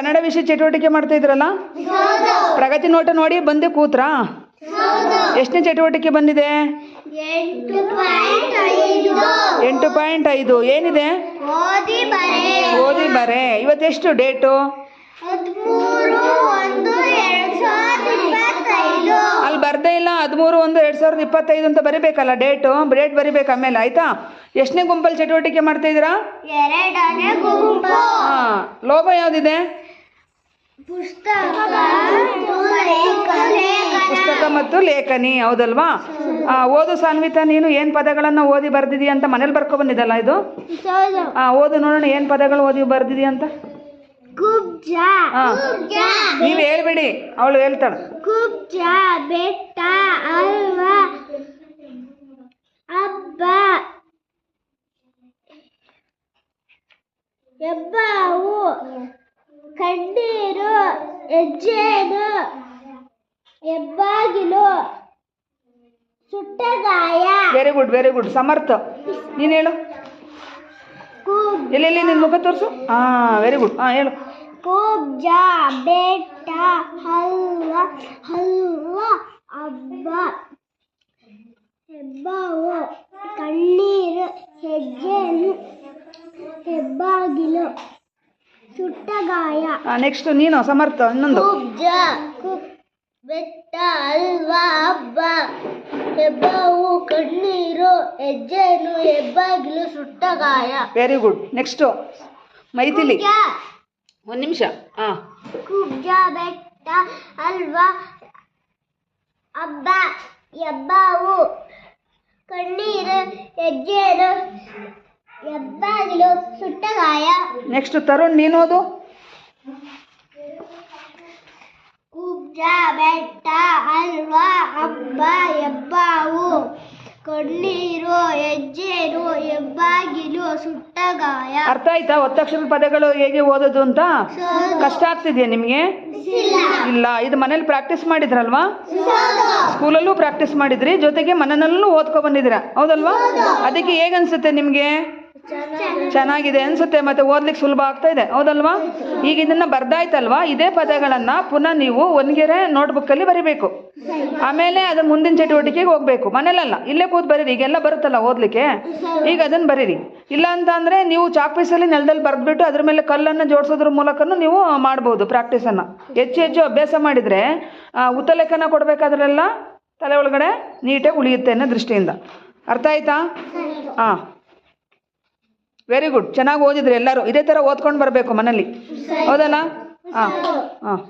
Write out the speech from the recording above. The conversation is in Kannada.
ಕನ್ನಡ ವಿಷಯ ಚಟುವಟಿಕೆ ಮಾಡ್ತಾ ಇದ್ರಲ್ಲ? ಪ್ರಗತಿ ನೋಟ ನೋಡಿ ಬಂದೆ ಕೂತ್ರಾ? ಎಷ್ಟನೇ ಚಟುವಟಿಕೆ ಬಂದಿದೆ? ಎಂಟು ಪಾಯಿಂಟ್ ಐದು. ಏನಿದೆ? ಓದಿ ಬರೆ. ಇವತ್ತೆಷ್ಟು ಡೇಟು? ಅಲ್ಲಿ ಬರ್ದೇ ಇಲ್ಲ. ಹದಿಮೂರು ಒಂದು ಎರಡು ಸಾವಿರದ ಇಪ್ಪತ್ತೈದು ಅಂತ ಬರಿಬೇಕಲ್ಲ ಡೇಟು? ಡೇಟ್ ಬರಿಬೇಕು ಆಮೇಲೆ ಆಯ್ತಾ? ಎಷ್ಟನೇ ಗುಂಪಲ್ಲಿ ಚಟುವಟಿಕೆ ಮಾಡ್ತಾ ಇದ್ದೀರಾ? ಲೋಗ ಯಾವುದಿದೆ? ಪುಸ್ತಕ ಮತ್ತು ಲೇಖನಿ ಹೌದಲ್ವಾ? ಆ, ಓದು ಸಾನ್ವಿತ ನೀನು ಏನು ಪದಗಳನ್ನು ಓದಿ ಬರ್ದಿದೀಯ ಅಂತ ಮನೇಲಿ ಬರ್ಕೊಬಂದಿದ್ದಲ್ಲ ಇದು? ಆ, ಓದು ನೋಡೋಣ ಏನು ಪದಗಳು ಓದಿ ಬರ್ದಿದೀಯ ಅಂತ? ನೀವು ಹೇಳ್ಬಿಡಿ ಅವಳು ಹೇಳ್ತಾಳೆ. ಬೆಟ್ಟ ಅಲ್ವಾ? ಹಬ್ಬ ಹೆಬ್ಬಾವು ಕಣ್ಣೀರು ಹೆಜ್ಜೇನು ಹೆಬ್ಬಾಗಿಲು ಸುಟ್ಟಗಾಯ. Very good very good Samartha. ನೀನು ಹೇಳು. ಎಲ್ಲಿ ಎಲ್ಲಿ ನಿನ್ನ ಮುಖ ತೋರಿಸು? ಹಾಂ ವೆರಿ ಗುಡ್ ಹಾಂ ಹೇಳು. ಕುಬ್ಜ ಬೆಟ್ಟ ಹಲ್ವ ಹಲ್ವ ಹಬ್ಬ ಹೆಬ್ಬಾವು ಕಣ್ಣೀರು ಹೆಜ್ಜೆನು ಹೆಬ್ಬಾಗಿಲು ಸುಟ್ಟಗಾಯ. ನೆಕ್ಸ್ಟ್ ನೀನು ಸಮರ್ಥ ಇನ್ನೊಂದು. ಕುಬ್ಜ ಕುಬ್ ಬೆಟ್ಟ ಅಲ್ವಾ ಹಬ್ಬ. ಹೆಬ್ಬಾವು ಕಣ್ಣೀರು ಹೆಜ್ಜೆನು ಹೆಬ್ಬಾಗಿಲು ಸುಟ್ಟಗಾಯ. Very good next Maithili. ಒಂದು ನಿಮಿಷ. ಹಾ ಕುಬ್ಜ ಬೆಟ್ಟ ಅಲ್ವಾ ಹಬ್ಬ ಹೆಬ್ಬಾವು ಕಣ್ಣೀರು ಹೆಜ್ಜೆನು ಹೆಬ್ಬಾಗಿಲು ಸುಟ್ಟಗಾಯ. ನೆಕ್ಸ್ಟ್ ತರುಣ್ ನೀನು ಓದು. ಕುಬ್ಜ ಬೆಟ್ಟ ಅಲ್ವಾ ಹಬ್ಬ ಹೆಬ್ಬಾವು ಕಣ್ಣೀರು ಹೆಜ್ಜೆನು ಹೆಬ್ಬಾಗಿಲು ಸುಟ್ಟಗಾಯ. ಅರ್ಥ ಆಯ್ತಾ? ಒತ್ತಕ್ಷರ ಪದಗಳು ಹೇಗೆ ಓದೋದು ಅಂತ? ಕಷ್ಟ ಆಗ್ತಿದೆಯಾ ನಿಮಗೆ? ಇಲ್ಲ. ಇದು ಮನೇಲಿ ಪ್ರಾಕ್ಟೀಸ್ ಮಾಡಿದ್ರಲ್ವಾ? ಸ್ಕೂಲಲ್ಲೂ ಪ್ರಾಕ್ಟೀಸ್ ಮಾಡಿದ್ರಿ ಜೊತೆಗೆ ಮನೆಯಲ್ಲೂ ಓದ್ಕೊ ಬಂದಿದ್ದೀರಾ? ಹೌದಲ್ವಾ? ಅದಕ್ಕೆ ಹೇಗನ್ಸುತ್ತೆ ನಿಮಗೆ? ಚೆನ್ನಾಗಿದೆ. ಅನ್ಸುತ್ತೆ ಮತ್ತೆ ಓದ್ಲಿಕ್ಕೆ ಸುಲಭ ಆಗ್ತಾ ಇದೆ. ಹೌದಲ್ವಾ? ಈಗ ಇದನ್ನ ಬರ್ದಾಯ್ತಲ್ವಾ? ಇದೇ ಪದಗಳನ್ನ ಪುನಃ ನೀವು ಒನ್ಗೆರೆ ನೋಟ್ಬುಕ್ಕಲ್ಲಿ ಬರಿಬೇಕು. ಆಮೇಲೆ ಅದನ್ನ ಮುಂದಿನ ಚಟುವಟಿಕೆಗೆ ಹೋಗ್ಬೇಕು. ಮನೇಲಲ್ಲ ಇಲ್ಲೇ ಕೂತ್ ಬರೀರಿ. ಈಗೆಲ್ಲ ಬರುತ್ತಲ್ಲ ಓದ್ಲಿಕ್ಕೆ? ಈಗ ಅದನ್ನ ಬರೀರಿ. ಇಲ್ಲ ಅಂತ ಅಂದ್ರೆ ನೀವು ಚಾಕ್ ಪೀಸಲ್ಲಿ ನೆಲದಲ್ಲಿ ಬರೆದ್ಬಿಟ್ಟು ಅದ್ರ ಮೇಲೆ ಕಲ್ಲನ್ನು ಜೋಡಿಸೋದ್ರ ಮೂಲಕನೂ ನೀವು ಮಾಡ್ಬೋದು ಪ್ರಾಕ್ಟೀಸನ್ನು ಹೆಚ್ಚು ಹೆಚ್ಚು ಅಭ್ಯಾಸ ಮಾಡಿದರೆ ಉತ್ತಲೇಖನ ಕೊಡಬೇಕಾದ್ರೆಲ್ಲ ತಲೆ ಒಳಗಡೆ ನೀಟಾಗಿ ಉಳಿಯುತ್ತೆ ಅನ್ನೋ ದೃಷ್ಟಿಯಿಂದ. ಅರ್ಥ ಆಯ್ತಾ? ಹಾಂ ವೆರಿ ಗುಡ್ ಚೆನ್ನಾಗಿ ಓದಿದ್ರಿ ಎಲ್ಲರೂ ಇದೇ ಥರ ಓದ್ಕೊಂಡು ಬರಬೇಕು ಮನೇಲಿ ಹೌದಲ್ಲ? ಹಾಂ ಹಾಂ.